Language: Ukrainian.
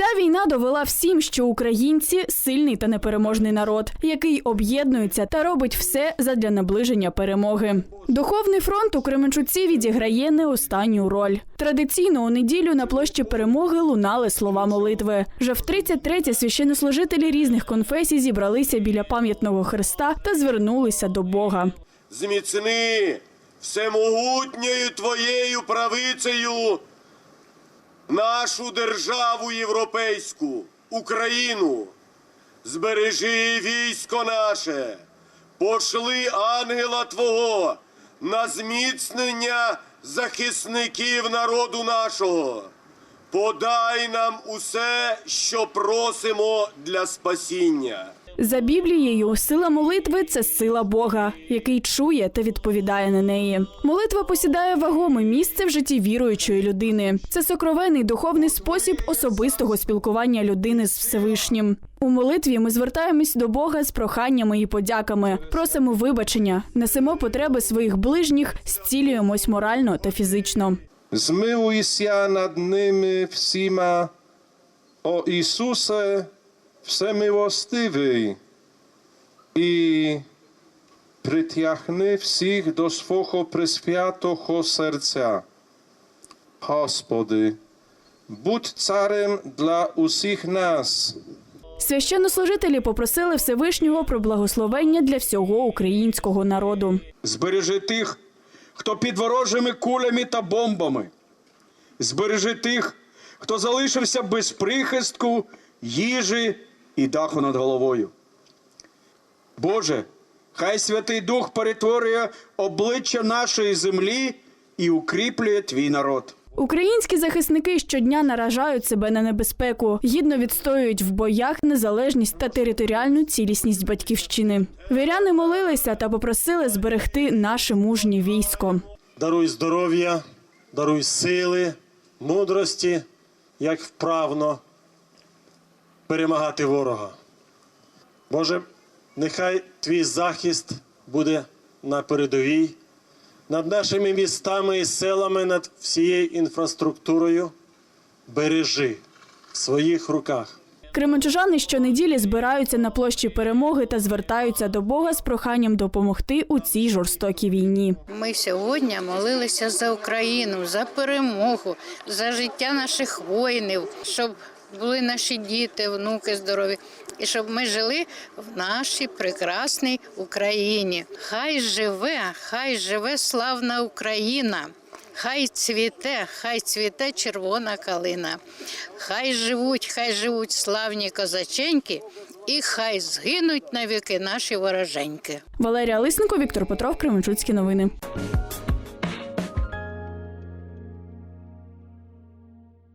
Ця війна довела всім, що українці сильний та непереможний народ, який об'єднується та робить все задля наближення перемоги. Духовний фронт у Кременчуці відіграє не останню роль. Традиційно у неділю на площі перемоги лунали слова молитви. Вже в 33-те священнослужителі різних конфесій зібралися біля пам'ятного хреста та звернулися до Бога. зміцни всемогутньою твоєю правицею нашу державу європейську, Україну. Збережи військо наше, пошли ангела Твого на зміцнення захисників народу нашого. Подай нам усе, що просимо для спасіння. За Біблією, сила молитви це сила Бога, який чує та відповідає на неї. Молитва посідає вагоме місце в житті віруючої людини. Це сокровенний духовний спосіб особистого спілкування людини з Всевишнім. У молитві ми звертаємось до Бога з проханнями і подяками, просимо вибачення, несемо потреби своїх ближніх, зцілюємось морально та фізично. Змилуйся над ними всіма, о Ісусе, всемилостивий, і притягни всіх до свого присвятого серця. Господи, будь царем для усіх нас. Священнослужителі попросили Всевишнього про благословення для всього українського народу. Збережи тих, хто під ворожими кулями та бомбами. Збережи тих, хто залишився без прихистку, їжі і даху над головою. Боже, хай Святий Дух перетворює обличчя нашої землі і укріплює твій народ. Українські захисники щодня наражають себе на небезпеку, гідно відстоюють в боях незалежність та територіальну цілісність батьківщини. Віряни молилися та попросили зберегти наше мужнє військо. Даруй здоров'я, даруй сили, мудрості, як вправно перемагати ворога. Боже, нехай твій захист буде на передовій, над нашими містами і селами, над всією інфраструктурою. Бережи в своїх руках. Кременчужани щонеділі збираються на площі перемоги та звертаються до Бога з проханням допомогти у цій жорстокій війні. Ми сьогодні молилися за Україну, за перемогу, за життя наших воїнів, щоб були наші діти, внуки здорові, і щоб ми жили в нашій прекрасній Україні. Хай живе, хай живе славна Україна. Хай цвіте, хай цвіте червона калина. Хай живуть, хай живуть славні козаченьки, і хай згинуть навіки наші вороженьки. Валерія Лисенко, Віктор Петров, Кременчуцькі новини.